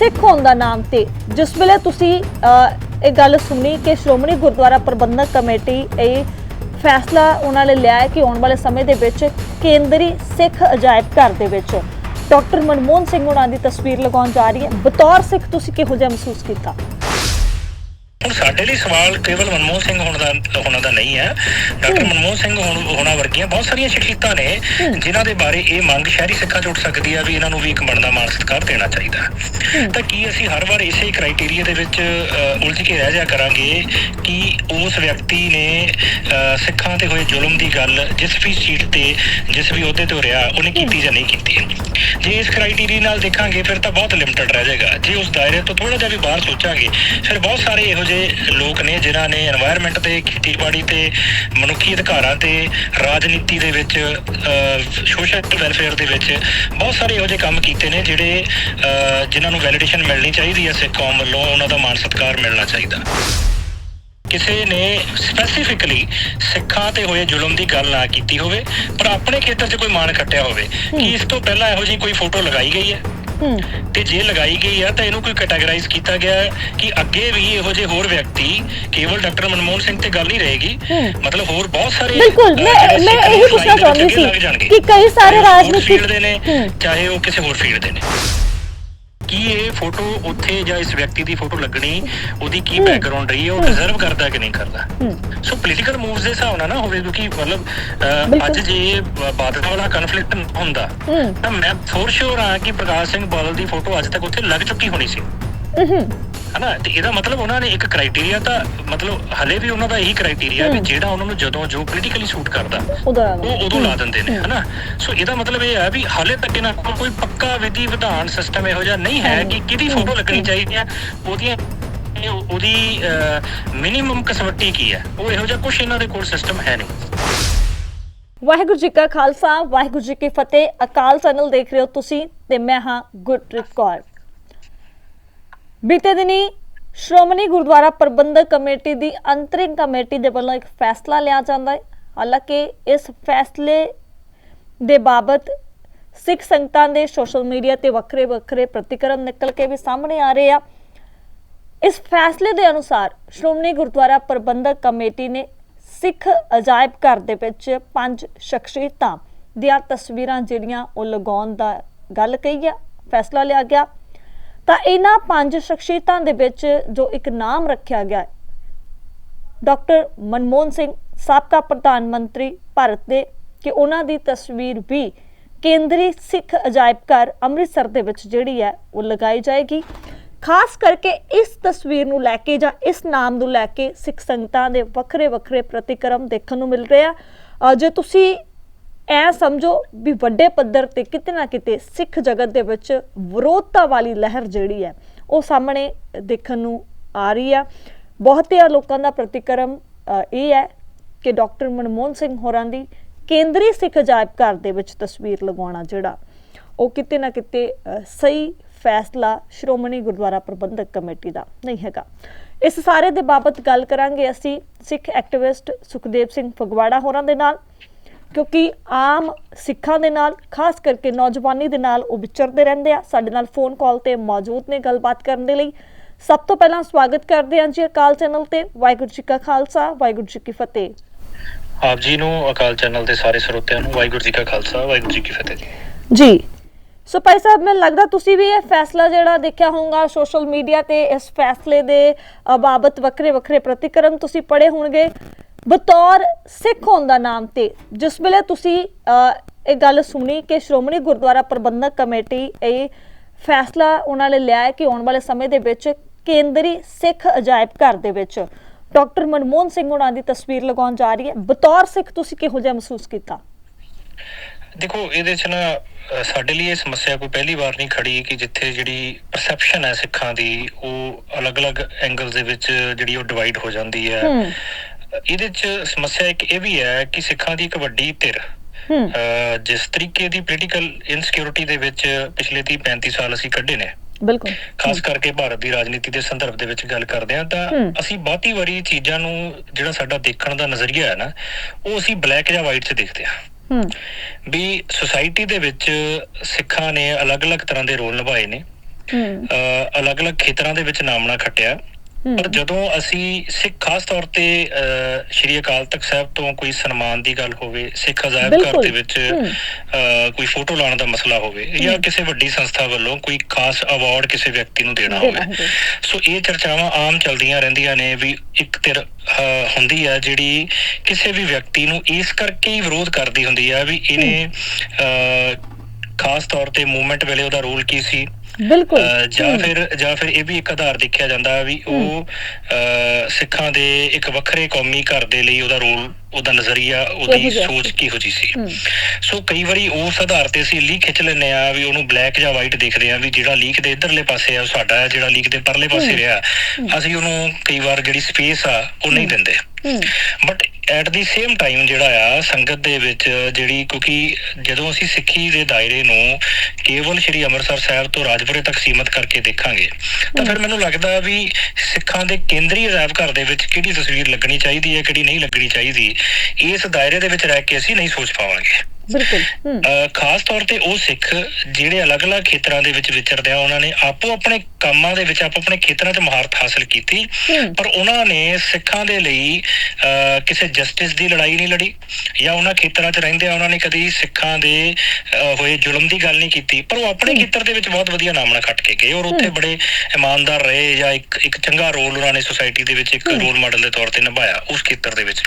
ਸਿੱਖ ਹੋਣ ਦਾ ਨਾਮ ਤੇ ਜਿਸ ਵੇਲੇ ਤੁਸੀਂ ਇਹ ਗੱਲ ਸੁਣੀ ਕਿ ਸ਼੍ਰੋਮਣੀ ਗੁਰਦੁਆਰਾ ਪ੍ਰਬੰਧਕ ਕਮੇਟੀ ਇਹ ਫੈਸਲਾ ਉਹਨਾਂ ਨੇ ਲਿਆ ਹੈ ਕਿ ਆਉਣ ਵਾਲੇ ਸਮੇਂ ਦੇ ਵਿੱਚ ਕੇਂਦਰੀ ਸਿੱਖ ਅਜਾਇਬ ਘਰ ਦੇ ਵਿੱਚ ਡਾਕਟਰ ਮਨਮੋਹਨ ਸਿੰਘ ਉਹਨਾਂ ਦੀ ਤਸਵੀਰ ਲਗਾਉਣ ਜਾ ਰਹੀ ਹੈ। ਬਤੌਰ ਸਿੱਖ ਤੁਸੀਂ ਕਿਹੋ ਜਿਹਾ ਮਹਿਸੂਸ ਕੀਤਾ? ਸਾਡੇ ਲਈ ਸਵਾਲ ਕੇਵਲ ਮਨਮੋਹਨ ਸਿੰਘ ਹੋਣ ਦਾ ਹੋਣਾ ਦਾ ਨਹੀਂ ਹੈ। ਡਾਕਟਰ ਮਨਮੋਹਨ ਸਿੰਘ ਹੋਣ ਹੋਣਾ ਵਰਗੀਆਂ ਬਹੁਤ ਸਾਰੀਆਂ ਸ਼ਖਸੀਅਤਾਂ ਨੇ ਜਿਨ੍ਹਾਂ ਦੇ ਬਾਰੇ ਇਹ ਮੰਗ ਸ਼ਹਿਰੀ ਸਿੱਖਾਂ 'ਚ ਉੱਠ ਸਕਦੀ ਹੈ ਵੀ ਇਹਨਾਂ ਨੂੰ ਵੀ ਇੱਕ ਬਣਦਾ ਮਾਨ ਸਤਿਕਾਰ ਦੇਣਾ ਚਾਹੀਦਾ। ਤਾਂ ਕੀ ਅਸੀਂ ਹਰ ਵਾਰ ਇਸੇ ਕ੍ਰਾਈਟੇਰੀਆ ਦੇ ਵਿੱਚ ਉਲਝ ਕੇ ਰਹਿ ਜਾ ਕਰਾਂਗੇ ਕਿ ਉਸ ਵਿਅਕਤੀ ਨੇ ਸਿੱਖਾਂ ਤੇ ਹੋਏ ਜ਼ੁਲਮ ਦੀ ਗੱਲ ਜਿਸ ਵੀ ਸੀਟ ਤੇ ਜਿਸ ਵੀ ਅਹੁਦੇ ਤੇ ਰਿਹਾ ਉਹਨੇ ਕੀਤੀ ਜਾਂ ਨਹੀਂ ਕੀਤੀ? ਜੇ ਇਸ ਕ੍ਰਾਈਟੇਰੀਆ ਨਾਲ ਦੇਖਾਂਗੇ ਫਿਰ ਤਾਂ ਬਹੁਤ ਲਿਮਟਿਡ ਰਹਿ ਜਾਏਗਾ। ਜੇ ਉਸ ਦਾਇਰੇ ਤੋਂ ਥੋੜਾ ਜਿਹਾ ਵੀ ਬਾਹਰ ਸੋਚਾਂਗੇ ਫਿਰ ਬਹੁਤ ਸਾਰੇ ਇਹੋ ਜਿਹੇ ਲੋਕ ਨੇ, ਜਿਨ੍ਹਾਂ ਨੇ এনवायरमेंट ਤੇ, ਖੇਤੀਬਾੜੀ ਤੇ, ਮਨੁੱਖੀ ਅਧਿਕਾਰਾਂ ਤੇ, ਰਾਜਨੀਤੀ ਦੇ ਵਿੱਚ ਸੋਸ਼ਲ ਵੈਲਫੇਅਰ ਦੇ ਵਿੱਚ ਬਹੁਤ ਸਾਰੇ ਇਹੋ ਜਿਹੇ ਕੰਮ ਕੀਤੇ ਨੇ ਜਿਹੜੇ ਜਿਨ੍ਹਾਂ ਨੂੰ ਵੈਲਿਡੇਸ਼ਨ ਮਿਲਣੀ ਚਾਹੀਦੀ ਹੈ ਸਿੱਖ ਕੌਮ ਵੱਲੋਂ, ਉਹਨਾਂ ਦਾ ਮਾਣ ਸਤਿਕਾਰ ਮਿਲਣਾ ਚਾਹੀਦਾ। ਕਿਸੇ ਨੇ ਸਪੈਸੀਫਿਕਲੀ ਸਿੱਖਾਂ ਤੇ ਹੋਏ ਜ਼ੁਲਮ ਦੀ ਗੱਲ ਨਾ ਕੀਤੀ ਹੋਵੇ, ਪਰ ਆਪਣੇ ਖੇਤਰ 'ਚ ਕੋਈ ਮਾਣ ਕੱਟਿਆ ਹੋਵੇ, ਕਿ ਇਸ ਤੋਂ ਪਹਿਲਾਂ ਇਹੋ ਜਿਹੀ ਕੋਈ ਫੋਟੋ ਲਗਾਈ ਗਈ ਹੈ? ਤੇ ਜੇ ਲਗਾਈ ਗਈ ਆ ਤਾਂ ਇਹਨੂੰ ਕੋਈ ਕੈਟਾਗਰਾਈਜ਼ ਕੀਤਾ ਗਿਆ ਹੈ ਕਿ ਅੱਗੇ ਵੀ ਇਹੋ ਜਿਹੇ ਹੋਰ ਵਿਅਕਤੀ ਕੇਵਲ ਡਾਕਟਰ ਮਨਮੋਹਨ ਸਿੰਘ ਤੇ ਗੱਲ ਨਹੀਂ ਰਹੇਗੀ। ਮਤਲਬ ਹੋਰ ਬਹੁਤ ਸਾਰੇ ਬਿਲਕੁਲ ਮੈਂ ਮੈਂ ਇਹੀ ਪੁੱਛਣਾ ਚਾਹੁੰਦੀ ਸੀ। ਕਿ ਕਈ ਸਾਰੇ ਰਾਜਨੀਤਿਕ ਫੀਲਡ ਦੇ ਨੇ। ਚਾਹੇ ਉਹ ਕਿਸੇ ਹੋਰ ਫੀਲਡ ਦੇ ਨੇ ਕੀ ਇਹ ਫੋਟੋ ਉੱਥੇ ਜਾਂ ਇਸ ਵਿਅਕਤੀ ਦੀ ਫੋਟੋ ਲੱਗਣੀ ਉਹਦੀ ਕੀ ਬੈਕਗ੍ਰਾਉਂਡ ਰਹੀ ਹੈ ਉਹ ਡਿਜ਼ਰਵ ਕਰਦਾ ਕਿ ਨਹੀਂ ਕਰਦਾ? ਸੋ ਪੋਲੀਟੀਕਲ ਮੂਵਸ ਦੇ ਹਿਸਾਬ ਨਾਲ ਨਾ ਹੋਵੇ ਕਿਉਂਕਿ ਮਤਲਬ। ਅੱਜ ਜੇ ਬਾਦਲ ਵਾਲਾ ਕਨਫਲਿਕਟ ਹੁੰਦਾ ਤਾਂ ਮੈਂ ਫੋਰ ਸ਼ੋਰ ਹਾਂ ਕਿ ਪ੍ਰਕਾਸ਼ ਸਿੰਘ ਬਾਦਲ ਦੀ ਫੋਟੋ ਅੱਜ ਤੱਕ ਉੱਥੇ ਲੱਗ ਚੁੱਕੀ ਹੋਣੀ ਸੀ। ਹਨਾ? ਤੇ ਇਹਦਾ ਮਤਲਬ ਉਹਨਾਂ ਨੇ ਇੱਕ ਕ੍ਰਾਈਟੇਰੀਆ ਤਾਂ ਮਤਲਬ ਹਲੇ ਵੀ ਉਹਨਾਂ ਦਾ ਇਹੀ ਕ੍ਰਾਈਟੇਰੀਆ ਵੀ। ਜਿਹੜਾ ਉਹਨਾਂ ਨੂੰ ਜਦੋਂ ਜੋ ਪੋਲੀਟੀਕਲੀ ਸੂਟ ਕਰਦਾ ਉਹ ਉਦੋਂ ਲਾ ਦਿੰਦੇ ਨੇ ਹਨਾ? ਸੋ ਇਹਦਾ ਮਤਲਬ ਇਹ ਹੈ ਵੀ ਹਲੇ ਤੱਕ ਇਹਨਾਂ ਕੋਲ ਕੋਈ ਪੱਕਾ ਵਿਧੀ ਵਿਧਾਨ ਸਿਸਟਮ ਇਹੋ ਜਿਹਾ ਨਹੀਂ ਹੈ ਕਿ ਕਿਹਦੀ ਫੋਟੋ ਲੱਗਣੀ ਚਾਹੀਦੀ ਹੈ ਉਹਦੀਆਂ ਉਹਦੀ ਮਿਨੀਮਮ ਕਸਵੱਟੀ ਕੀ ਹੈ? ਉਹ ਇਹੋ ਜਿਹਾ ਕੁਝ ਇਹਨਾਂ ਦੇ ਕੋਲ ਸਿਸਟਮ ਹੈ ਨਹੀਂ। ਵਾਹਿਗੁਰੂ ਜੀ ਕਾ ਖਾਲਸਾ ਵਾਹਿਗੁਰੂ ਜੀ ਕੀ ਫਤਿਹ। ਅਕਾਲ ਚੈਨਲ ਦੇਖ ਰਹੇ ਹੋ ਤੁਸੀਂ ਤੇ ਮੈਂ ਹਾਂ ਗੁਰਪ੍ਰੀਤ ਕੌਰ। ਬੀਤੇ ਦਿਨੀ ਸ਼੍ਰੋਮਣੀ ਗੁਰਦੁਆਰਾ ਪ੍ਰਬੰਧਕ ਕਮੇਟੀ ਦੀ ਅੰਤਰਿੰਗ ਕਮੇਟੀ ਦੇ ਵੱਲੋਂ ਇੱਕ ਫੈਸਲਾ ਲਿਆ ਜਾਂਦਾ ਹੈ। ਹਾਲਾਂਕਿ ਇਸ ਫੈਸਲੇ ਦੇ ਬਾਬਤ ਸਿੱਖ ਸੰਗਤਾਂ ਦੇ ਸੋਸ਼ਲ ਮੀਡੀਆ ਤੇ ਵੱਖਰੇ ਵੱਖਰੇ ਪ੍ਰਤੀਕਰਮ ਨਿਕਲ ਕੇ ਵੀ ਸਾਹਮਣੇ ਆ ਰਹੇ ਆ। ਇਸ ਫੈਸਲੇ ਦੇ ਅਨੁਸਾਰ ਸ਼੍ਰੋਮਣੀ ਗੁਰਦੁਆਰਾ ਪ੍ਰਬੰਧਕ ਕਮੇਟੀ ਨੇ ਸਿੱਖ ਅਜਾਇਬ ਘਰ ਦੇ ਵਿੱਚ ਪੰਜ ਸ਼ਖਸੀਅਤਾਂ ਦੀਆਂ ਤਸਵੀਰਾਂ ਜਿਹੜੀਆਂ ਉਹ ਲਗਾਉਣ ਦਾ ਗੱਲ ਕਹੀ ਆ, ਫੈਸਲਾ ਲਿਆ ਗਿਆ। ਤਾਂ ਇਹਨਾਂ ਪੰਜ ਸ਼ਖਸੀਅਤਾਂ ਦੇ ਵਿੱਚ ਜੋ ਇੱਕ ਨਾਮ ਰੱਖਿਆ ਗਿਆ ਡਾਕਟਰ ਮਨਮੋਹਨ ਸਿੰਘ, ਸਾਬਕਾ ਪ੍ਰਧਾਨ ਮੰਤਰੀ ਭਾਰਤ ਦੇ, ਕਿ ਉਹਨਾਂ ਦੀ ਤਸਵੀਰ ਵੀ ਕੇਂਦਰੀ ਸਿੱਖ ਅਜਾਇਬ ਘਰ ਅੰਮ੍ਰਿਤਸਰ ਦੇ ਵਿੱਚ ਜਿਹੜੀ ਹੈ, ਉਹ ਲਗਾਈ ਜਾਏਗੀ। ਖਾਸ ਕਰਕੇ ਇਸ ਤਸਵੀਰ ਨੂੰ ਲੈ ਕੇ ਜਾਂ ਇਸ ਨਾਮ ਨੂੰ ਲੈ ਕੇ ਸਿੱਖ ਸੰਗਤਾਂ ਦੇ ਵੱਖਰੇ ਵੱਖਰੇ ਪ੍ਰਤੀਕਰਮ ਦੇਖਣ ਨੂੰ ਮਿਲ ਰਹੇ ਆ। ਜੇ ਤੁਸੀਂ ਐ ਸਮਝੋ ਵੀ ਵੱਡੇ ਪੱਧਰ ਤੇ ਕਿਤੇ ਨਾ ਕਿਤੇ ਸਿੱਖ ਜਗਤ ਦੇ ਵਿੱਚ ਵਿਰੋਧਤਾ ਵਾਲੀ ਲਹਿਰ ਜਿਹੜੀ ਹੈ ਉਹ ਸਾਹਮਣੇ ਦੇਖਣ ਨੂੰ ਆ ਰਹੀ ਆ। ਬਹੁਤਿਆਂ ਲੋਕਾਂ ਦਾ ਪ੍ਰਤੀਕਰਮ ਇਹ ਹੈ ਕਿ ਡਾਕਟਰ ਮਨਮੋਹਨ ਸਿੰਘ ਹੋਰਾਂ ਦੀ ਕੇਂਦਰੀ ਸਿੱਖ ਅਜਾਇਬ ਘਰ ਦੇ ਵਿੱਚ ਤਸਵੀਰ ਲਗਾਉਣਾ ਜਿਹੜਾ, ਉਹ ਕਿਤੇ ਨਾ ਕਿਤੇ ਸਹੀ ਫੈਸਲਾ ਸ਼੍ਰੋਮਣੀ ਗੁਰਦੁਆਰਾ ਪ੍ਰਬੰਧਕ ਕਮੇਟੀ ਦਾ ਨਹੀਂ ਹੈਗਾ। ਇਸ ਸਾਰੇ ਦੇ ਬਾਬਤ ਗੱਲ ਕਰਾਂਗੇ ਅਸੀਂ ਸਿੱਖ ਐਕਟਿਵਿਸਟ ਸੁਖਦੇਵ ਸਿੰਘ ਫਗਵਾੜਾ ਹੋਰਾਂ ਦੇ ਨਾਲ। ਕਿਉਂਕਿ ਆਮ ਸਿੱਖਾਂ ਦੇ ਨਾਲ ਖਾਸ ਕਰਕੇ ਨੌਜਵਾਨੀ ਦੇ ਨਾਲ ਉਹ ਵਿਚਰਦੇ ਰਹਿੰਦੇ ਆ। ਸਾਡੇ ਨਾਲ ਫੋਨ ਕਾਲ ਤੇ ਮੌਜੂਦ ਨੇ ਗੱਲਬਾਤ ਕਰਨ ਦੇ ਲਈ। ਸਭ ਤੋਂ ਪਹਿਲਾਂ ਸਵਾਗਤ ਕਰਦੇ ਹਾਂ ਜੀ ਅਕਾਲ ਚੈਨਲ ਤੇ। ਵਾਹਿਗੁਰੂ ਜੀ ਕਾ ਖਾਲਸਾ ਵਾਹਿਗੁਰੂ ਜੀ ਕੀ ਫਤਿਹ। ਆਪ ਜੀ ਨੂੰ ਅਕਾਲ ਚੈਨਲ ਦੇ ਸਾਰੇ ਸਰੋਤਿਆਂ ਨੂੰ ਵਾਹਿਗੁਰੂ ਜੀ ਕਾ ਖਾਲਸਾ ਵਾਹਿਗੁਰੂ ਜੀ ਕੀ ਫਤਿਹ ਜੀ। ਜੀ। ਸੋ ਭਾਈ ਸਾਹਿਬ ਮੈਨੂੰ ਲੱਗਦਾ ਤੁਸੀਂ ਵੀ ਇਹ ਫੈਸਲਾ ਜਿਹੜਾ ਦੇਖਿਆ ਹੋਊਗਾ ਸੋਸ਼ਲ ਮੀਡੀਆ ਤੇ ਇਸ ਫੈਸਲੇ ਦੇ ਬਾਬਤ ਵੱਖਰੇ ਵੱਖਰੇ ਪ੍ਰਤੀਕਰਮ ਤੁਸੀਂ ਪੜ੍ਹੇ ਹੋਣਗੇ। ਬਤੌਰ ਸਿੱਖ ਹੋਣ ਦਾ ਨਾਮ ਤੇ ਜਿਸ ਵੇਲੇ ਤੁਸੀਂ ਇਹ ਗੱਲ ਸੁਣੀ ਕਿ ਸ਼੍ਰੋਮਣੀ ਗੁਰਦੁਆਰਾ ਪ੍ਰਬੰਧਕ ਕਮੇਟੀ ਇਹ ਫੈਸਲਾ ਉਹਨਾਂ ਨੇ ਲਿਆ ਹੈ ਕਿ ਆਉਣ ਵਾਲੇ ਸਮੇਂ ਦੇ ਵਿੱਚ ਕੇਂਦਰੀ ਸਿੱਖ ਅਜਾਇਬ ਘਰ ਦੇ ਵਿੱਚ ਡਾਕਟਰ ਮਨਮੋਹਨ ਸਿੰਘ ਉਹਨਾਂ ਦੀ ਤਸਵੀਰ ਲਗਾਉਣ ਜਾ ਰਹੀ ਹੈ। ਬਤੌਰ ਸਿੱਖ ਤੁਸੀਂ ਕਿਹੋ ਜਿਹਾ ਮਹਿਸੂਸ ਕੀਤਾ? ਦੇਖੋ ਇਹਦੇ ਚ ਨਾ ਸਾਡੇ ਲਈ ਇਹ ਸਮੱਸਿਆ ਕੋਈ ਪਹਿਲੀ ਵਾਰ ਨਹੀਂ ਖੜੀ ਕਿ ਜਿੱਥੇ ਜਿਹੜੀ ਪਰਸੈਪਸ਼ਨ ਹੈ ਸਿੱਖਾਂ ਦੀ ਉਹ ਅਲੱਗ-ਅਲੱਗ ਐਂਗਲਸ ਦੇ ਵਿੱਚ ਜਿਹੜੀ ਉਹ ਡਿਵਾਈਡ ਹੋ ਜਾਂਦੀ ਹੂੰ। ਇਹਦੇ ਚ ਸਮੱਸਿਆ ਇੱਕ ਇਹ ਵੀ ਹੈ ਕਿ ਸਿੱਖਾਂ ਦੀ ਇੱਕ ਵੱਡੀ ਧਿਰ ਜਿਸ ਤਰੀਕੇ ਦੀ ਪੋਲੀਟੀਕਲ ਇਨਸਿਕਿਉਰਿਟੀ ਦੇ ਵਿੱਚ ਪਿਛਲੇ 30 35 ਸਾਲ ਅਸੀਂ ਕੱਢੇ ਨੇ। ਬਿਲਕੁਲ। ਖਾਸ ਕਰਕੇ ਭਾਰਤ ਦੀ ਰਾਜਨੀਤੀ ਦੇ ਸੰਦਰਭ ਦੇ ਵਿੱਚ ਗੱਲ ਕਰਦੇ ਹਾਂ ਤਾਂ। ਅਸੀਂ ਬਹੁਤੀ ਵਾਰੀ ਚੀਜ਼ਾਂ ਨੂੰ ਜਿਹੜਾ ਸਾਡਾ ਦੇਖਣ ਦਾ ਨਜ਼ਰੀਆ ਹੈ ਨਾ ਉਹ ਅਸੀਂ ਬਲੈਕ ਜਾਂ ਵਾਈਟ 'ਚ ਦੇਖਦੇ ਹਾਂ। ਹੂੰ। ਵੀ ਸੁਸਾਇਟੀ ਦੇ ਵਿੱਚ ਸਿੱਖਾਂ ਨੇ ਅਲੱਗ-ਅਲੱਗ ਤਰ੍ਹਾਂ ਦੇ ਰੋਲ ਨਿਭਾਏ ਨੇ। ਅਲੱਗ-ਅਲੱਗ ਖੇਤਰਾਂ ਦੇ ਵਿੱਚ ਨਾਮਣਾ ਖੱਟਿਆ। ਪਰ ਜਦੋਂ ਅਸੀਂ ਸਿੱਖ ਖਾਸ ਤੌਰ ਤੇ ਸ਼੍ਰੀ ਅਕਾਲ ਤਖਤ ਸਾਹਿਬ ਤੋਂ ਕੋਈ ਸਨਮਾਨ ਦੀ ਗੱਲ ਹੋਵੇ ਸਿੱਖ ਅਜਾਇਬ ਘਰ। ਦੇ ਵਿੱਚ ਕੋਈ ਫੋਟੋ ਲਾਉਣ ਦਾ ਮਸਲਾ ਹੋਵੇ ਜਾਂ ਕਿਸੇ ਵੱਡੀ ਸੰਸਥਾ ਵੱਲੋਂ ਕੋਈ ਖਾਸ ਅਵਾਰਡ ਕਿਸੇ ਵਿਅਕਤੀ ਨੂੰ ਦੇਣਾ ਹੋਵੇ। ਸੋ ਇਹ ਚਰਚਾਵਾਂ ਆਮ ਚੱਲਦੀਆਂ ਰਹਿੰਦੀਆਂ ਨੇ ਵੀ ਇੱਕ ਅਹ, ਹੁੰਦੀ ਆ ਜਿਹੜੀ ਕਿਸੇ ਵੀ ਵਿਅਕਤੀ ਨੂੰ ਇਸ ਕਰਕੇ ਹੀ ਵਿਰੋਧ ਕਰਦੀ ਹੁੰਦੀ ਆ ਵੀ ਇਹਨੇ ਖਾਸ ਤੌਰ ਤੇ ਮੂਵਮੈਂਟ ਵੇਲੇ ਉਹਦਾ ਰੋਲ ਕੀ ਸੀ? ਬਿਲਕੁਲ। ਜਾਂ ਫਿਰ ਜਾਂ ਫਿਰ ਇਹ ਵੀ ਇੱਕ ਆਧਾਰ ਦੇਖਿਆ ਜਾਂਦਾ ਵੀ ਉਹ ਸਿੱਖਾਂ ਦੇ ਇੱਕ ਵੱਖਰੇ ਕੌਮੀ ਘਰ ਦੇ ਲਈ ਉਹਦਾ ਰੋਲ ਉਹਦਾ ਨਜ਼ਰੀਆ ਉਹਦੀ ਸੋਚ? ਕਿਹੋ ਜੀ ਸੀ। ਸੋ ਕਈ ਵਾਰੀ ਉਸ ਆਧਾਰ ਤੇ ਅਸੀਂ ਲੀਕ ਖਿੱਚ ਲੈਂਦੇ ਆ ਵੀ ਉਹਨੂੰ ਬਲੈਕ ਜਾਂ ਵਾਈਟ ਦੇਖਦੇ ਆ ਵੀ ਜਿਹੜਾ ਲੀਕ ਦੇ ਇਧਰਲੇ ਪਾਸੇ ਆ ਸਾਡਾ ਜਿਹੜਾ ਲੀਕ ਦੇ ਪਰਲੇ ਪਾਸੇ। ਰਿਹਾ। ਅਸੀਂ ਉਹਨੂੰ ਕਈ ਵਾਰ ਜਿਹੜੀ ਸਪੇਸ ਆ ਉਹ ਨਹੀਂ ਦਿੰਦੇ। But at the same time ਜਿਹੜਾ ਆ, ਸੰਗਤ ਦੇ ਵਿੱਚ ਜਿਹੜੀ ਕਿਉਂਕਿ ਜਦੋਂ ਅਸੀਂ ਸਿੱਖੀ ਦੇ ਦਾਇਰੇ ਨੂੰ ਕੇਵਲ ਸ਼੍ਰੀ ਅੰਮ੍ਰਿਤਸਰ ਸਾਹਿਬ ਤੋਂ ਰਾਜਪੁਰੇ ਤੱਕ ਸੀਮਤ ਕਰਕੇ ਦੇਖਾਂਗੇ, ਤਾਂ ਫਿਰ ਮੈਨੂੰ ਲੱਗਦਾ ਵੀ ਸਿੱਖਾਂ ਦੇ ਕੇਂਦਰੀ ਅਜਾਇਬ ਘਰ ਦੇ ਵਿੱਚ ਕਿਹੜੀ ਤਸਵੀਰ ਲੱਗਣੀ ਚਾਹੀਦੀ ਹੈ, ਕਿਹੜੀ ਨਹੀਂ ਲੱਗਣੀ ਚਾਹੀਦੀ, ਇਸ ਦਾਇਰੇ ਦੇ ਵਿੱਚ ਰਹਿ ਕੇ ਅਸੀਂ ਨਹੀਂ ਸੋਚ ਪਾਵਾਂਗੇ। ਬਿਲਕੁਲ। ਖਾਸ ਤੌਰ ਤੇ ਉਹ ਸਿੱਖ ਜਿਹੜੇ ਅਲੱਗ-ਅਲੱਗ ਖੇਤਰਾਂ ਦੇ ਵਿੱਚ ਵਿਚਰਦੇ ਆ ਉਹਨਾਂ ਨੇ ਆਪੋ ਆਪਣੇ ਕੰਮਾਂ ਦੇ ਵਿੱਚ ਆਪੋ ਆਪਣੇ ਖੇਤਰਾਂ 'ਚ ਮਹਾਰਤ ਹਾਸਲ ਕੀਤੀ। ਪਰ ਉਹਨਾਂ ਨੇ ਸਿੱਖਾਂ ਦੇ ਲਈ ਕਿਸੇ ਜਸਟਿਸ ਦੀ ਲੜਾਈ ਨਹੀਂ ਲੜੀ ਜਾਂ ਉਹਨਾਂ ਖੇਤਰਾਂ 'ਚ ਰਹਿੰਦੇ ਆ ਉਹਨਾਂ ਨੇ ਕਦੀ ਸਿੱਖਾਂ ਦੇ ਹੋਏ ਜ਼ੁਲਮ ਦੀ ਗੱਲ ਨਹੀਂ ਕੀਤੀ। ਪਰ ਉਹ ਆਪਣੇ ਖੇਤਰ ਦੇ ਵਿੱਚ ਬਹੁਤ ਵਧੀਆ ਨਾਮਣਾ ਖੱਟ ਕੇ ਗਏ ਔਰ ਉੱਥੇ ਬੜੇ ਇਮਾਨਦਾਰ ਰਹੇ ਜਾਂ ਇੱਕ ਇੱਕ ਚੰਗਾ ਰੋਲ ਉਹਨਾਂ ਨੇ ਸੋਸਾਇਟੀ ਦੇ ਵਿੱਚ ਇੱਕ ਰੋਲ ਮਾਡਲ ਦੇ ਤੌਰ ਤੇ ਨਿਭਾਇਆ ਉਸ ਖੇਤਰ ਦੇ ਵਿੱਚ।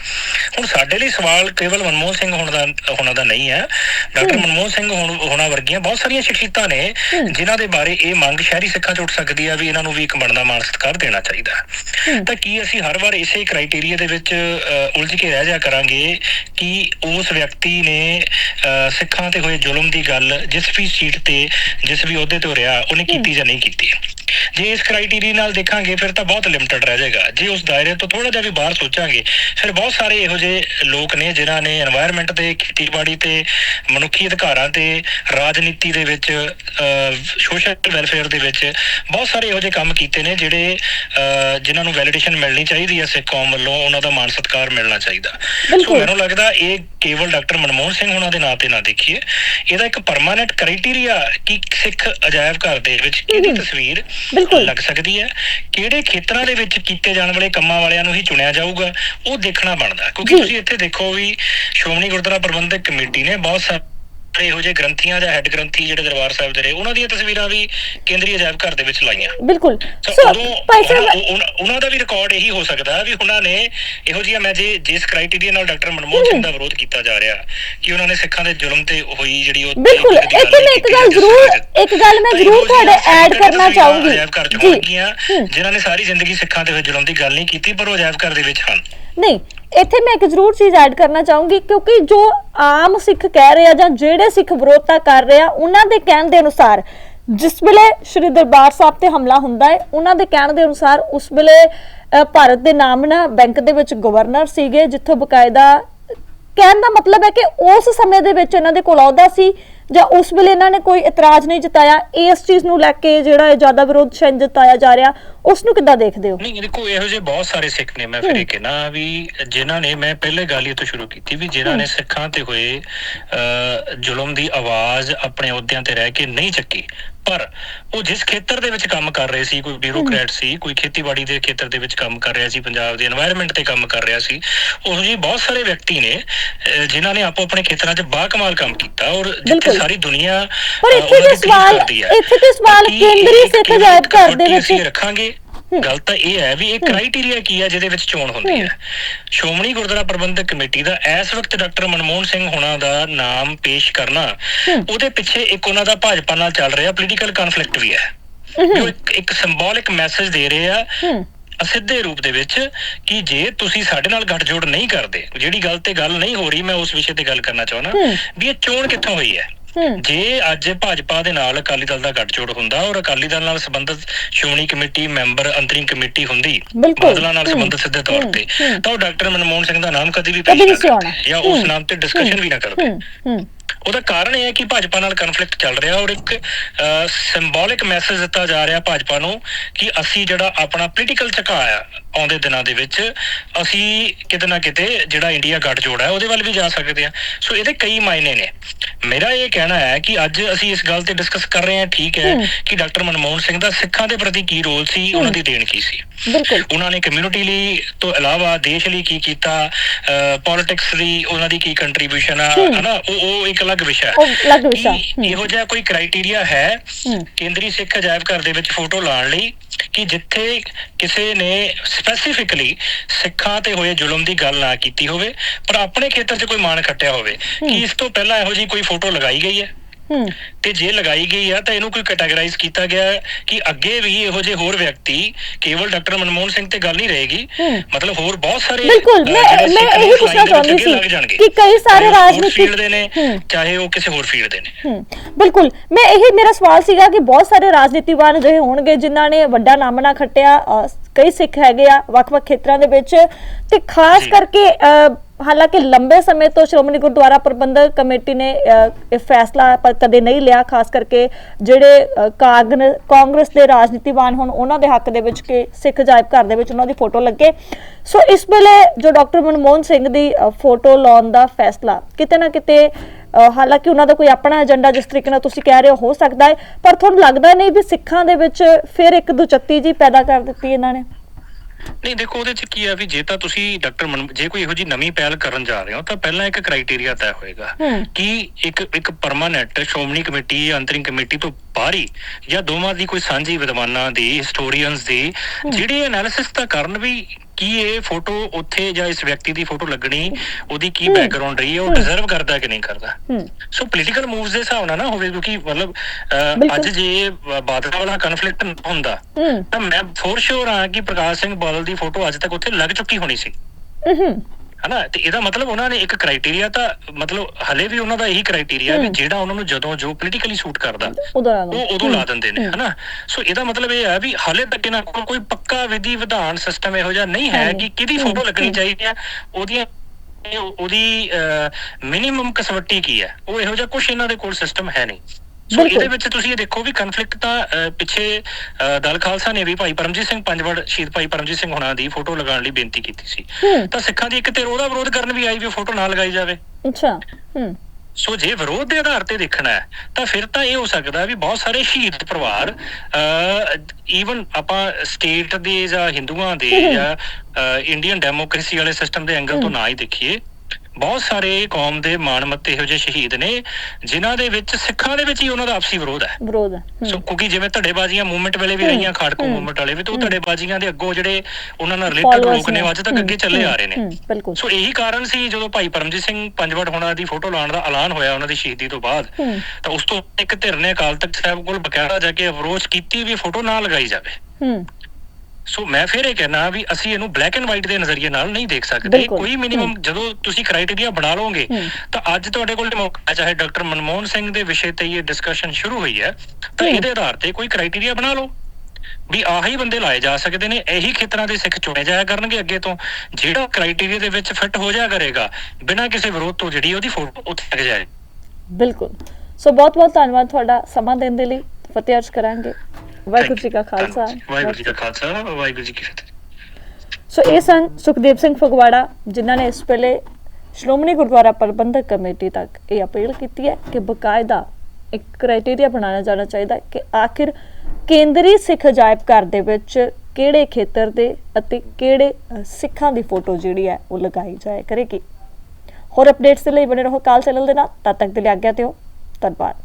ਹੁਣ ਸਾਡੇ ਲਈ ਸਵਾਲ ਕੇਵਲ ਮਨਮੋਹਨ ਸਿੰਘ ਹੋਣ ਦਾ ਹੋਣਾ ਦਾ ਨਹੀਂ ਹੈ ਡਾਕਟਰ ਮਨਮੋਹਨ ਸਿੰਘ ਹੋਣ- ਹੋਣਾ ਵਰਗੀਆਂ ਬਹੁਤ ਸਾਰੀਆਂ ਸ਼ਖਸੀਅਤਾਂ ਨੇ ਜਿਨ੍ਹਾਂ ਦੇ ਬਾਰੇ ਇਹ ਮੰਗ ਸ਼ਹਿਰੀ ਸਿੱਖਾਂ 'ਚ ਉੱਠ ਸਕਦੀ ਆ ਵੀ ਇਹਨਾਂ ਨੂੰ ਵੀ ਇੱਕ ਬਣਦਾ ਮਾਣ ਸਤਿਕਾਰ ਦੇਣਾ ਚਾਹੀਦਾ। ਹੈ। ਤਾਂ ਕੀ ਅਸੀਂ ਹਰ ਵਾਰ ਇਸੇ ਕ੍ਰਾਈਟੇਰੀਆ ਦੇ ਵਿੱਚ ਉਲਝ ਕੇ ਰਹਿ ਜਾ ਕਰਾਂਗੇ ਕਿ ਉਸ ਵਿਅਕਤੀ ਨੇ ਸਿੱਖਾਂ ਤੇ ਹੋਏ ਜ਼ੁਲਮ ਦੀ ਗੱਲ ਜਿਸ ਵੀ ਸੀਟ ਤੇ ਜਿਸ ਵੀ ਅਹੁਦੇ ਤੇ ਉਹ ਰਿਹਾ ਉਹਨੇ ਕੀਤੀ ਜਾਂ ਨਹੀਂ ਕੀਤੀ? ਜੇ ਇਸ ਕ੍ਰਾਈਟੇਰੀਆ ਨਾਲ ਦੇਖਾਂਗੇ ਫਿਰ ਤਾਂ ਬਹੁਤ ਲਿਮਟਿਡ ਰਹਿ ਜਾਏਗਾ। ਜੇ ਉਸ ਦਾਇਰੇ ਤੋਂ ਥੋੜਾ ਜਿਹਾ ਵੀ ਬਾਹਰ ਸੋਚਾਂਗੇ ਫਿਰ ਬਹੁਤ ਸਾਰੇ ਇਹੋ ਜਿਹੇ ਲੋਕ ਨੇ ਜਿਨ੍ਹਾਂ ਨੇ এনवायरमेंट ਤੇ ਖੇਤੀਬਾੜੀ ਤੇ ਮਨੁੱਖੀ ਅਧਿਕਾਰਾਂ ਤੇ ਰਾਜਨੀਤੀ ਦੇ ਵਿੱਚ ਸੋਸ਼ਲ ਵੈਲਫੇਅਰ ਦੇ ਵਿੱਚ ਬਹੁਤ ਸਾਰੇ ਇਹੋ ਜਿਹੇ ਕੰਮ ਕੀਤੇ ਨੇ ਜਿਹੜੇ ਜਿਨ੍ਹਾਂ ਨੂੰ ਵੈਲਿਡੇਸ਼ਨ ਮਿਲਣੀ ਚਾਹੀਦੀ ਹੈ ਸਿੱਖ ਕੌਮ ਵੱਲੋਂ ਉਹਨਾਂ ਦਾ ਮਾਣ ਸਤਿਕਾਰ ਮਿਲਣਾ ਚਾਹੀਦਾ। ਸੋ ਮੈਨੂੰ ਲੱਗਦਾ ਇਹ ਕੇਵਲ ਡਾਕਟਰ ਮਨਮੋਹਨ ਸਿੰਘ ਉਹਨਾਂ ਦੇ ਨਾਂ ਤੇ ਨਾ ਦੇਖੀਏ। ਇਹਦਾ ਇੱਕ ਪਰਮਾਨੈਂਟ ਕ੍ਰਾਈਟੇਰੀਆ ਕਿ ਸਿੱਖ ਅਜਾਇਬ ਘਰ ਦੇ ਵਿੱਚ ਇਹਦੀ ਤਸਵੀਰ? ਲੱਗ ਸਕਦੀ ਹੈ। ਕਿਹੜੇ ਖੇਤਰਾਂ ਦੇ ਵਿੱਚ ਕੀਤੇ ਜਾਣ ਵਾਲੇ ਕੰਮਾਂ ਵਾਲਿਆਂ ਨੂੰ ਹੀ ਚੁਣਿਆ ਜਾਊਗਾ ਉਹ ਦੇਖਣਾ ਬਣਦਾ। ਕਿਉਂਕਿ। ਤੁਸੀਂ ਇੱਥੇ ਦੇਖੋ ਵੀ ਸ਼੍ਰੋਮਣੀ ਗੁਰਦੁਆਰਾ ਪ੍ਰਬੰਧਕ ਕਮੇਟੀ ਨੇ ਬਹੁਤ ਸਾਰੇ ਇਹੋ ਜਿਹੇ ਗ੍ਰੰਥੀਆਂ ਜਾਂ ਹੈੱਡ ਗ੍ਰੰਥੀ ਜਿਹੜੇ ਦਰਬਾਰ ਸਾਹਿਬ ਦੇ ਰਹੇ ਉਹਨਾਂ ਦੀਆਂ ਤਸਵੀਰਾਂ ਵੀ ਕੇਂਦਰੀ ਅਜਾਇਬ ਘਰ ਦੇ ਵਿੱਚ ਲਾਈਆਂ। ਬਿਲਕੁਲ। ਸੋ ਭਾਈ ਸਾਹਿਬ ਉਹਨਾਂ- ਦਾ ਵੀ ਰਿਕਾਰਡ ਇਹੀ ਹੋ ਸਕਦਾ ਵੀ ਉਹਨਾਂ ਨੇ ਇਹੋ ਜਿਹੀਆਂ ਮੈਂ ਜੇ ਜਿਸ ਕ੍ਰਾਈਟੇਰੀਆ ਨਾਲ ਡਾਕਟਰ ਮਨਮੋਹਨ ਸਿੰਘ ਦਾ ਵਿਰੋਧ ਕੀਤਾ ਜਾ ਰਿਹਾ ਕਿ ਉਹਨਾਂ ਨੇ ਸਿੱਖਾਂ ਦੇ ਜ਼ੁਲਮ ਤੇ ਹੋਈ ਜਿਹੜੀ ਉਹ ਬਿਲਕੁਲ। ਇੱਥੇ ਮੈਂ ਇੱਕ ਗੱਲ ਜ਼ਰੂਰ ਇੱਕ ਗੱਲ ਮੈਂ ਜ਼ਰੂਰ ਤੁਹਾਡੇ ਐਡ ਕਰਨਾ ਚਾਹੂੰਗੀ ਅਜਾਇਬ ਘਰ ਚ ਹੋਣਗੀਆਂ। ਜਿਨ੍ਹਾਂ ਨੇ ਸਾਰੀ ਜ਼ਿੰਦਗੀ ਸਿੱਖਾਂ ਤੇ ਹੋਏ ਜ਼ੁਲਮ ਦੀ ਗੱਲ ਨਹੀਂ ਕੀਤੀ ਪਰ ਉਹ ਅਜਾਇਬ ਘਰ ਦੇ ਵਿੱਚ ਹਨ। ਨਹੀਂ ਇੱਥੇ ਮੈਂ ਇੱਕ ਜ਼ਰੂਰ ਚੀਜ਼ ਐਡ ਕਰਨਾ ਚਾਹੂੰਗੀ, ਕਿਉਂਕਿ ਜੋ ਆਮ ਸਿੱਖ ਕਹਿ ਰਹੇ ਆ ਜਾਂ ਜਿਹੜੇ ਸਿੱਖ ਵਿਰੋਧਤਾ ਕਰ ਰਹੇ ਆ, ਉਹਨਾਂ ਦੇ ਕਹਿਣ ਦੇ ਅਨੁਸਾਰ ਜਿਸ ਵੇਲੇ ਸ਼੍ਰੀ ਦਰਬਾਰ ਸਾਹਿਬ ਤੇ ਹਮਲਾ ਹੁੰਦਾ ਹੈ, ਉਹਨਾਂ ਦੇ ਕਹਿਣ ਦੇ ਅਨੁਸਾਰ ਉਸ ਵੇਲੇ ਭਾਰਤ ਦੇ ਨਾਮ ਨਾ ਬੈਂਕ ਦੇ ਵਿੱਚ ਗਵਰਨਰ ਸੀਗੇ, ਜਿੱਥੋਂ ਬਕਾਇਦਾ ਕਹਿਣ ਦਾ ਮਤਲਬ ਹੈ ਕਿ ਉਸ ਸਮੇਂ ਦੇ ਵਿੱਚ ਇਹਨਾਂ ਦੇ ਕੋਲ ਅਹੁਦਾ ਸੀ ਜਾਂ ਉਸ ਵੇਲੇ ਇਹਨਾਂ ਨੇ ਕੋਈ ਇਤਰਾਜ਼ ਨਹੀਂ ਜਤਾਇਆ? ਇਸ ਚੀਜ਼ ਨੂੰ ਲੈ ਕੇ ਜਿਹੜਾ ਇਹ ਜ਼ਿਆਦਾ ਵਿਰੋਧ ਸ਼ਾਇਦ ਜਤਾਇਆ ਜਾ ਰਿਹਾ ਉਸ ਨੂੰ ਕਿੱਦਾਂ ਦੇਖਦੇ ਹੋ? ਨਹੀਂ ਦੇਖੋ ਇਹੋ ਜਿਹੇ ਬਹੁਤ ਸਾਰੇ ਸਿੱਖ ਨੇ। ਮੈਂ ਫਿਰ ਇਹ ਕਹਿਣਾ ਵੀ ਜਿਨ੍ਹਾਂ ਨੇ ਮੈਂ ਪਹਿਲੇ ਗੱਲ ਇਹ ਤੋਂ ਸ਼ੁਰੂ ਕੀਤੀ ਵੀ ਜਿਨ੍ਹਾਂ ਨੇ ਸਿੱਖਾਂ ਤੇ ਹੋਏ ਜ਼ੁਲਮ ਦੀ ਆਵਾਜ਼ ਆਪਣੇ ਅਹੁਦਿਆਂ ਤੇ ਰਹਿ ਕੇ ਨਹੀਂ ਚੱਕੀ। ਪਰ ਉਹ ਜਿਸ ਖੇਤਰ ਦੇ ਵਿੱਚ ਕੰਮ ਕਰ ਰਹੇ ਸੀ ਕੋਈ ਬਿਊਰੋਕਰੇਟ ਸੀ ਕੋਈ ਖੇਤੀਬਾੜੀ ਦੇ ਖੇਤਰ ਦੇ ਵਿੱਚ ਕੰਮ ਕਰ ਰਿਹਾ ਸੀ ਪੰਜਾਬ ਦੇ এনवायरमेंट ਤੇ ਕੰਮ ਕਰ ਰਿਹਾ ਸੀ ਉਹ ਜੀ ਬਹੁਤ ਸਾਰੇ ਵਿਅਕਤੀ ਨੇ ਜਿਨ੍ਹਾਂ ਨੇ ਆਪੋ ਆਪਣੇ ਖੇਤਰਾਂ 'ਚ ਬਾ ਕੰਮ ਕੀਤਾ ਔਰ ਜਿੱਥੇ ਬਿਲਕੁਲ। ਸਾਰੀ ਦੁਨੀਆ ਪਰ ਇੱਥੇ ਤੇ ਸਵਾਲ-। ਇੱਥੇ ਤੇ ਸਵਾਲ ਕੇਂਦਰੀ ਸਿੱਖ ਅਜਾਇਬ ਘਰ ਦੇ ਵਿੱਚ- ਅਸੀਂ ਰੱਖਾਂਗੇ ਗੱਲ ਤਾਂ ਇਹ ਹੈ ਵੀ ਇਹ ਕ੍ਰਾਈਟੇਰੀਆ ਕੀ ਹੈ ਜਿਹਦੇ ਵਿੱਚ ਚੋਣ ਹੁੰਦੀ ਹੈ। ਸ਼੍ਰੋਮਣੀ ਗੁਰਦੁਆਰਾ ਪ੍ਰਬੰਧਕ ਕਮੇਟੀ ਦਾ ਇਸ ਵਕਤ ਡਾਕਟਰ ਮਨਮੋਹਨ ਸਿੰਘ ਹੋਣਾ ਦਾ ਨਾਮ ਪੇਸ਼ ਕਰਨਾ ਉਹਦੇ ਪਿੱਛੇ ਇੱਕ ਉਹਨਾਂ ਦਾ ਭਾਜਪਾ ਨਾਲ ਚੱਲ ਰਿਹਾ ਪੋਲੀਟੀਕਲ ਕਨਫਲਿਕਟ ਵੀ ਹੈ। ਜੋ ਇੱਕ ਇੱਕ ਸਿੰਬੋਲਿਕ ਮੈਸੇਜ ਦੇ ਰਹੇ ਆ ਅਸਿੱਧੇ ਰੂਪ ਦੇ ਵਿੱਚ ਕਿ ਜੇ ਤੁਸੀਂ ਸਾਡੇ ਨਾਲ ਗੱਠਜੋੜ ਨਹੀਂ ਕਰਦੇ ਜਿਹੜੀ ਗੱਲ ਤੇ ਗੱਲ ਨਹੀਂ ਹੋ ਰਹੀ ਮੈਂ ਉਸ ਵਿਸ਼ੇ ਤੇ ਗੱਲ ਕਰਨਾ ਚਾਹੁੰਦਾ। ਵੀ ਇਹ ਚੋਣ ਕਿੱਥੋਂ ਹੋਈ ਹੂੰ? ਜੇ ਅੱਜ ਭਾਜਪਾ ਦੇ ਨਾਲ ਅਕਾਲੀ ਦਲ ਦਾ ਗੱਠਜੋੜ ਹੁੰਦਾ ਔਰ ਅਕਾਲੀ ਦਲ ਨਾਲ ਸੰਬੰਧਿਤ ਸ਼੍ਰੋਮਣੀ ਕਮੇਟੀ ਮੈਂਬਰ ਅੰਤਰਿੰਗ ਕਮੇਟੀ ਹੁੰਦੀ। ਬਾਦਲਾਂ ਨਾਲ ਸੰਬੰਧਿਤ ਸਿੱਧੇ ਤੌਰ ਤੇ। ਤਾਂ ਉਹ ਡਾਕਟਰ ਮਨਮੋਹਨ ਸਿੰਘ ਦਾ ਨਾਮ ਕਦੀ ਵੀ ਪੇਸ਼ ਨਾ। ਕਰਦੇ ਜਾਂ ਉਸ ਨਾਮ ਤੇ ਡਿਸਕਸ਼ਨ ਵੀ ਨਾ ਕਰਦੇ। ਉਹਦਾ ਕਾਰਨ ਇਹ ਹੈ ਕਿ ਭਾਜਪਾ ਨਾਲ ਕਨਫਲਿਕਟ ਚੱਲ ਰਿਹਾ ਔਰ ਇੱਕ ਸਿੰਬੋਲਿਕ ਮੈਸੇਜ ਦਿੱਤਾ ਜਾ ਰਿਹਾ ਭਾਜਪਾ ਨੂੰ ਕਿ ਅਸੀਂ ਜਿਹੜਾ ਆਪਣਾ ਪੋਲੀਟੀਕਲ ਝੁਕਾਅ ਆ ਆਉਂਦੇ ਦਿਨਾਂ ਦੇ ਵਿੱਚ ਅਸੀਂ ਕਿਤੇ ਨਾ ਕਿਤੇ ਜਿਹੜਾ ਇੰਡੀਆ ਗੱਠਜੋੜ ਹੈ ਉਹਦੇ ਵੱਲ ਵੀ ਜਾ ਸਕਦੇ ਆ ਸੋ ਇਹਦੇ ਕਈ ਮਾਇਨੇ ਨੇ। ਮੇਰਾ ਇਹ ਕਹਿਣਾ ਹੈ ਕਿ ਅੱਜ ਅਸੀਂ ਇਸ ਗੱਲ ਤੇ ਡਿਸਕਸ ਕਰ ਰਹੇ ਹਾਂ ਠੀਕ ਹੈ। ਕਿ ਡਾਕਟਰ ਮਨਮੋਹਨ ਸਿੰਘ ਦਾ ਸਿੱਖਾਂ ਦੇ ਪ੍ਰਤੀ ਕੀ ਰੋਲ ਸੀ ਉਹਨਾਂ ਦੀ ਦੇਣ ਕੀ ਸੀ? ਬਿਲਕੁਲ। ਉਹਨਾਂ ਨੇ ਕਮਿਊਨਿਟੀ ਲਈ ਤੋਂ ਇਲਾਵਾ ਦੇਸ਼ ਲਈ ਕੀ ਕੀਤਾ ਪੋਲਿਟਿਕਸ ਲਈ ਉਹਨਾਂ ਦੀ ਕੀ ਕੰਟਰੀਬਿਊਸ਼ਨ ਆ। ਹਨਾ ਉਹ ਉਹ ਇੱਕ ਅਲੱਗ ਵਿਸ਼ਾ ਹੈ। ਉਹ ਅਲੱਗ ਵਿਸ਼ਾ ਕੀ ਇਹੋ ਜਿਹਾ ਕੋਈ ਕ੍ਰਾਈਟੇਰੀਆ ਹੈ। ਕੇਂਦਰੀ ਸਿੱਖ ਅਜਾਇਬ ਘਰ ਦੇ ਵਿੱਚ ਫੋਟੋ ਲਾਉਣ ਲਈ ਕਿ ਜਿੱਥੇ ਕਿਸੇ ਨੇ ਸਪੈਸੀਫਿਕਲੀ ਸਿੱਖਾਂ ਤੇ ਹੋਏ ਜ਼ੁਲਮ ਦੀ ਗੱਲ ਨਾ ਕੀਤੀ ਹੋਵੇ ਪਰ ਆਪਣੇ ਖੇਤਰ 'ਚ ਕੋਈ ਮਾਣ ਖੱਟਿਆ ਹੋਵੇ? ਕਿ ਇਸ ਤੋਂ ਪਹਿਲਾਂ ਇਹੋ ਜਿਹੀ ਕੋਈ ਫੋਟੋ ਲਗਾਈ ਗਈ ਹੈ? ਤੇ ਜੇ ਲਗਾਈ ਗਈ ਆ ਤਾਂ ਇਹਨੂੰ ਕੋਈ ਕੈਟਾਗਰਾਈਜ਼ ਕੀਤਾ ਗਿਆ ਕਿ ਅੱਗੇ ਵੀ ਇਹੋ ਜਿਹੇ ਹੋਰ ਵਿਅਕਤੀ ਕੇਵਲ ਡਾਕਟਰ ਮਨਮੋਹਨ ਸਿੰਘ ਤੇ ਗੱਲ ਨਹੀਂ ਰਹੇਗੀ। ਮਤਲਬ ਹੋਰ ਬਹੁਤ ਸਾਰੇ ਬਿਲਕੁਲ ਮੈਂ ਮੈਂ ਇਹੀ ਪੁੱਛਣਾ ਚਾਹੁੰਦੀ ਸੀ। ਕਿ ਕਈ ਸਾਰੇ ਰਾਜਨੀਤਿਕ ਫੀਲਡ ਦੇ ਨੇ। ਚਾਹੇ ਉਹ ਕਿਸੇ ਹੋਰ ਫੀਲਡ ਦੇ ਨੇ ਬਿਲਕੁਲ ਮੈਂ ਇਹ ਮੇਰਾ ਸਵਾਲ ਸੀਗਾ ਕਿ ਬਹੁਤ ਸਾਰੇ ਰਾਜਨੀਤੀਵਾਨ ਅਜਿਹੇ ਹੋਣਗੇ ਜਿਨ੍ਹਾਂ ਨੇ ਵੱਡਾ ਨਾਮ ਨਾ ਖੱਟਿਆ ਕਈ ਸਿੱਖ ਹੈਗੇ ਆ ਵੱਖ-ਵੱਖ ਖੇਤਰਾਂ ਦੇ ਵਿੱਚ ਤੇ ਖਾਸ। ਕਰਕੇ ਹਾਲਾਂਕਿ ਲੰਬੇ ਸਮੇਂ ਤੋਂ ਸ਼੍ਰੋਮਣੀ ਗੁਰਦੁਆਰਾ ਪ੍ਰਬੰਧਕ ਕਮੇਟੀ ਨੇ ਇਹ ਫੈਸਲਾ ਪਰ ਕਦੇ ਨਹੀਂ ਲਿਆ ਖਾਸ ਕਰਕੇ ਜਿਹੜੇ ਕਾਂਗਰਸ ਦੇ ਰਾਜਨੀਤੀਵਾਨ ਹੁਣ ਉਹਨਾਂ ਦੇ ਹੱਕ ਦੇ ਵਿੱਚ ਕਿ ਸਿੱਖ ਅਜਾਇਬ ਘਰ ਦੇ ਵਿੱਚ ਉਹਨਾਂ ਦੀ ਫੋਟੋ ਲੱਗੇ ਸੋ ਇਸ ਵੇਲੇ ਜੋ ਡਾਕਟਰ ਮਨਮੋਹਨ ਸਿੰਘ ਦੀ ਫੋਟੋ ਲਾਉਣ ਦਾ ਫੈਸਲਾ ਕਿਤੇ ਨਾ ਕਿਤੇ ਅ, ਹਾਲਾਂਕਿ ਉਹਨਾਂ ਦਾ ਕੋਈ ਆਪਣਾ ਏਜੰਡਾ ਜਿਸ ਤਰੀਕੇ ਨਾਲ ਤੁਸੀਂ ਕਹਿ ਰਹੇ ਹੋ ਹੋ ਸਕਦਾ ਹੈ ਪਰ ਤੁਹਾਨੂੰ ਲੱਗਦਾ ਨਹੀਂ ਵੀ ਸਿੱਖਾਂ ਦੇ ਵਿੱਚ ਫਿਰ ਇੱਕ ਦੁਚੱਤੀ ਜੀ ਪੈਦਾ ਕਰ ਦਿੱਤੀ ਇਹਨਾਂ ਨੇ ਨਹੀਂ ਦੇਖੋ ਉਹਦੇ ਚ ਕੀ ਆ ਵੀ ਜੇ ਤਾਂ ਤੁਸੀਂ ਡਾਕਟਰ ਮਨ ਜੇ ਕੋਈ ਇਹੋ ਜੀ ਨਵੀਂ ਪਹਿਲ ਕਰਨ ਜਾ ਰਹੇ ਹੋ ਤਾਂ ਪਹਿਲਾਂ ਇੱਕ ਕ੍ਰਾਈਟੇਰੀਆ ਤੈਅ ਹੋਏਗਾ ਹਮ। ਕਿ ਇੱਕ ਇੱਕ ਪਰਮਾਨੈਂਟ ਸ਼੍ਰੋਮਣੀ ਕਮੇਟੀ ਜਾਂ ਅੰਤਰਿੰਗ ਕਮੇਟੀ ਤੋਂ ਬਾਹਰੀ ਜਾਂ ਦੋਵਾਂ ਦੀ ਕੋਈ ਸਾਂਝੀ ਵਿਦਵਾਨਾਂ ਦੀ ਹਿਸਟੋਰੀਅਨਸ ਦੀ ਜਿਹੜੀ ਐਨਾਲਿਸਿਸ ਤਾਂ ਕਰਨ ਵੀ ਕੀ ਇਹ ਫੋਟੋ ਉੱਥੇ ਜਾਂ ਇਸ ਵਿਅਕਤੀ ਦੀ ਫੋਟੋ ਲੱਗਣੀ ਉਹਦੀ ਕੀ। ਬੈਕਗ੍ਰਾਉਂਡ ਰਹੀ ਹੈ ਉਹ। ਡਿਜ਼ਰਵ ਕਰਦਾ ਕਿ ਨਹੀਂ ਕਰਦਾ ਸੋ ਪੋਲੀਟੀਕਲ ਮੂਵਸ ਦੇ ਹਿਸਾਬ ਨਾਲ ਨਾ ਹੋਵੇ ਕਿਉਂਕਿ ਮਤਲਬ। ਅੱਜ ਜੇ ਬਾਦਲ ਵਾਲਾ ਕਨਫਲਿਕਟ ਹੁੰਦਾ ਤਾਂ ਮੈਂ ਫੋਰ ਸ਼ੋਰ ਹਾਂ ਕਿ ਪ੍ਰਕਾਸ਼ ਸਿੰਘ ਬਾਦਲ ਦੀ ਫੋਟੋ ਅੱਜ ਤੱਕ ਉੱਥੇ ਲੱਗ ਚੁੱਕੀ ਹੋਣੀ ਸੀ ਹੂੰ ਹਨਾ? ਤੇ ਇਹਦਾ ਮਤਲਬ ਉਹਨਾਂ ਨੇ ਇੱਕ ਕ੍ਰਾਈਟੇਰੀਆ ਤਾਂ ਮਤਲਬ ਹਲੇ ਵੀ ਉਹਨਾਂ ਦਾ ਇਹੀ ਕ੍ਰਾਈਟੇਰੀਆ ਵੀ। ਜਿਹੜਾ ਉਹਨਾਂ ਨੂੰ ਜਦੋਂ ਜੋ ਪੋਲੀਟੀਕਲੀ ਸੂਟ ਕਰਦਾ ਉਹ ਉਦੋਂ ਲਾ ਦਿੰਦੇ ਨੇ ਹਨਾ? ਸੋ ਇਹਦਾ ਮਤਲਬ ਇਹ ਹੈ ਵੀ ਹਲੇ ਤੱਕ ਇਹਨਾਂ ਕੋਲ ਕੋਈ ਪੱਕਾ ਵਿਧੀ ਵਿਧਾਨ ਸਿਸਟਮ ਇਹੋ ਜਿਹਾ ਨਹੀਂ ਹੈ। ਕਿ ਕਿਹਦੀ ਫੋਟੋ ਲੱਗਣੀ। ਚਾਹੀਦੀ ਹੈ ਉਹਦੀਆਂ ਉਹਦੀ ਮਿਨੀਮਮ ਕਸਵੱਟੀ ਕੀ ਹੈ? ਉਹ ਇਹੋ ਜਿਹਾ ਕੁਝ ਇਹਨਾਂ ਦੇ ਕੋਲ ਸਿਸਟਮ ਹੈ ਨਹੀਂ। ਸੋ। ਇਹਦੇ ਵਿੱਚ ਤੁਸੀਂ ਇਹ ਦੇਖੋ ਵੀ ਕਨਫਲਿਕਟ ਤਾਂ ਪਿੱਛੇ ਦਲ ਖਾਲਸਾ ਨੇ ਵੀ ਭਾਈ ਪਰਮਜੀਤ ਸਿੰਘ ਪੰਜਵੜ ਸ਼ਹੀਦ ਭਾਈ ਪਰਮਜੀਤ ਸਿੰਘ ਹੁਣਾਂ ਦੀ ਫੋਟੋ ਲਗਾਉਣ ਲਈ ਬੇਨਤੀ ਕੀਤੀ ਸੀ ਤਾਂ ਸਿੱਖਾਂ ਦੀ ਇੱਕ ਤੇ ਉਹਦਾ ਵਿਰੋਧ ਕਰਨ ਵੀ ਆਈ ਵੀ ਫੋਟੋ ਨਾ ਲਗਾਈ ਜਾਵੇ ਅੱਛਾ ਹੂੰ ਸੋ ਜੇ ਵਿਰੋਧ ਦੇ ਆਧਾਰ ਤੇ ਦੇਖਣਾ ਹੈ ਤਾਂ ਫਿਰ ਤਾਂ ਇਹ ਹੋ ਸਕਦਾ ਵੀ ਬਹੁਤ ਸਾਰੇ ਸ਼ਹੀਦ ਪਰਿਵਾਰ ਈਵਨ ਆਪਾਂ ਸਟੇਟ ਦੇ ਜਾਂ ਹਿੰਦੂਆਂ ਦੇ। ਜਾਂ ਇੰਡੀਅਨ ਡੈਮੋਕ੍ਰੇਸੀ ਵਾਲੇ ਸਿਸਟਮ ਦੇ ਐਂਗਲ ਤੋਂ। ਨਾ ਹੀ ਦੇਖੀਏ ਬਹੁਤ ਸਾਰੇ ਕੌਮ ਦੇ ਮਾਣਮੱਤੇ ਇਹੋ ਜਿਹੇ ਸ਼ਹੀਦ ਨੇ ਜਿਨ੍ਹਾਂ ਦੇ ਵਿੱਚ ਸਿੱਖਾਂ ਦੇ ਵਿੱਚ ਹੀ ਉਹਨਾਂ ਦਾ ਆਪਸੀ ਵਿਰੋਧ ਹੈ। ਵਿਰੋਧ ਹੈ। ਸੋ ਕਿਉਂਕਿ ਜਿਵੇਂ ਧੜੇਬਾਜ਼ੀਆਂ ਮੂਵਮੈਂਟ ਵੇਲੇ ਵੀ ਰਹੀਆਂ ਖਾੜਕੂ ਮੂਵਮੈਂਟ ਵਾਲੇ ਵੀ ਤੇ ਉਹ। ਧੜੇਬਾਜ਼ੀਆਂ ਦੇ ਅੱਗੋਂ ਜਿਹੜੇ ਉਹਨਾਂ ਨਾਲ ਰਿਲੇਟਡ ਲੋਕ ਨੇ ਅੱਜ ਤੱਕ ਅੱਗੇ ਚੱਲੇ ਆ ਰਹੇ ਨੇ। ਸੋ ਇਹੀ ਕਾਰਨ ਸੀ ਜਦੋਂ ਭਾਈ ਪਰਮਜੀਤ ਸਿੰਘ ਪੰਜਵੜ ਹੋਣਾ ਦੀ ਫੋਟੋ ਲਾਉਣ ਦਾ ਐਲਾਨ ਹੋਇਆ ਉਹਨਾਂ ਦੀ ਸ਼ਹੀਦੀ ਤੋਂ ਬਾਅਦ ਤਾਂ ਉਸ ਤੋਂ ਇੱਕ ਧਿਰ ਨੇ ਅਕਾਲ ਤਖਤ ਸਾਹਿਬ ਕੋਲ ਬਕਾਇਦਾ ਜਾ ਕੇ ਅਪਰੋਚ ਕੀਤੀ ਵੀ ਫੋਟੋ ਨਾ ਲਗਾਈ ਜਾਵੇ। ਹੂੰ। ਸੋ ਮੈਂ ਫਿਰ ਇਹ ਕਹਿਣਾ ਵੀ ਅਸੀਂ ਇਹਨੂੰ ਬਲੈਕ ਐਂਡ ਵਾਈਟ ਦੇ ਨਜ਼ਰੀਏ ਨਾਲ ਨਹੀਂ ਦੇਖ ਸਕਦੇ। ਬਿਲਕੁਲ। ਕੋਈ ਮਿਨੀਮਮ ਜਦੋਂ ਤੁਸੀਂ ਕ੍ਰਾਈਟੇਰੀਆ ਬਣਾ ਲਓਗੇ। ਤਾਂ ਅੱਜ ਤੁਹਾਡੇ ਕੋਲ ਮੌਕਾ ਹੈ, ਚਾਹੇ ਡਾਕਟਰ ਮਨਮੋਹਨ ਸਿੰਘ ਦੇ ਵਿਸ਼ੇ ਤੇ ਇਹ ਡਿਸਕਸ਼ਨ ਸ਼ੁਰੂ ਹੋਈ ਹੈ ਤਾਂ। ਇਹਦੇ ਆਧਾਰ ਤੇ ਕੋਈ ਕ੍ਰਾਈਟੇਰੀਆ ਬਣਾ ਲਓ ਵੀ ਆਹੀ ਬੰਦੇ ਲਾਏ ਜਾ ਸਕਦੇ ਨੇ ਇਹੀ ਖੇਤਰਾਂ ਦੇ ਸਿੱਖ ਚੁਣੇ ਜਾਇਆ ਕਰਨਗੇ ਅੱਗੇ ਤੋਂ। ਜਿਹੜਾ ਕ੍ਰਾਈਟੇਰੀਆ ਦੇ ਵਿੱਚ ਫਿੱਟ ਹੋ ਜਾਇਆ ਕਰੇਗਾ ਬਿਨਾਂ ਕਿਸੇ ਵਿਰੋਧ ਤੋਂ ਜਿਹੜੀ ਉਹਦੀ ਫੋਟੋ ਉੱਥੇ ਲੱਗ ਜਾਏ। ਬਿਲਕੁਲ। ਸੋ ਬਹੁਤ ਬਹੁਤ ਧੰਨਵਾਦ ਤੁਹਾਡਾ ਸਮਾਂ ਦੇਣ ਦੇ ਲਈ। ਫਤਿਹ ਅਰਜ਼ ਕਰਾਂਗੇ। ਵਾਹਿਗੁਰੂ ਜੀ ਕਾ ਖਾਲਸਾ। ਵਾਹਿਗੁਰੂ ਜੀ ਕਾ ਖਾਲਸਾ ਵਾਹਿਗੁਰੂ ਜੀ ਕੀ ਫਤਿਹ। ਸੋ ਇਹ ਸਨ ਸੁਖਦੇਵ ਸਿੰਘ ਫਗਵਾੜਾ ਜਿਨ੍ਹਾਂ ਨੇ ਇਸ ਵੇਲੇ ਸ਼੍ਰੋਮਣੀ ਗੁਰਦੁਆਰਾ ਪ੍ਰਬੰਧਕ ਕਮੇਟੀ ਤੱਕ ਇਹ ਅਪੀਲ ਕੀਤੀ ਹੈ ਕਿ ਬਕਾਇਦਾ ਇੱਕ ਕ੍ਰਾਈਟੇਰੀਆ ਬਣਾਉਣਾ ਜਾਣਾ ਚਾਹੀਦਾ ਕਿ ਆਖਿਰ ਕੇਂਦਰੀ ਸਿੱਖ ਅਜਾਇਬ ਘਰ ਦੇ ਵਿੱਚ ਕਿਹੜੇ ਖੇਤਰ ਦੇ ਅਤੇ ਕਿਹੜੇ ਸਿੱਖਾਂ ਦੀ ਫੋਟੋ ਜਿਹੜੀ ਹੈ ਉਹ ਲਗਾਈ ਜਾਇਆ ਕਰੇਗੀ। ਹੋਰ ਅਪਡੇਟਸ ਦੇ ਲਈ ਬਣੇ ਰਹੋ ਕਾਲ ਚੈਨਲ ਦੇ ਨਾਲ। ਤਦ ਤੱਕ ਦੇ ਲਈ ਆਗਿਆ ਦਿਓ। ਧੰਨਵਾਦ।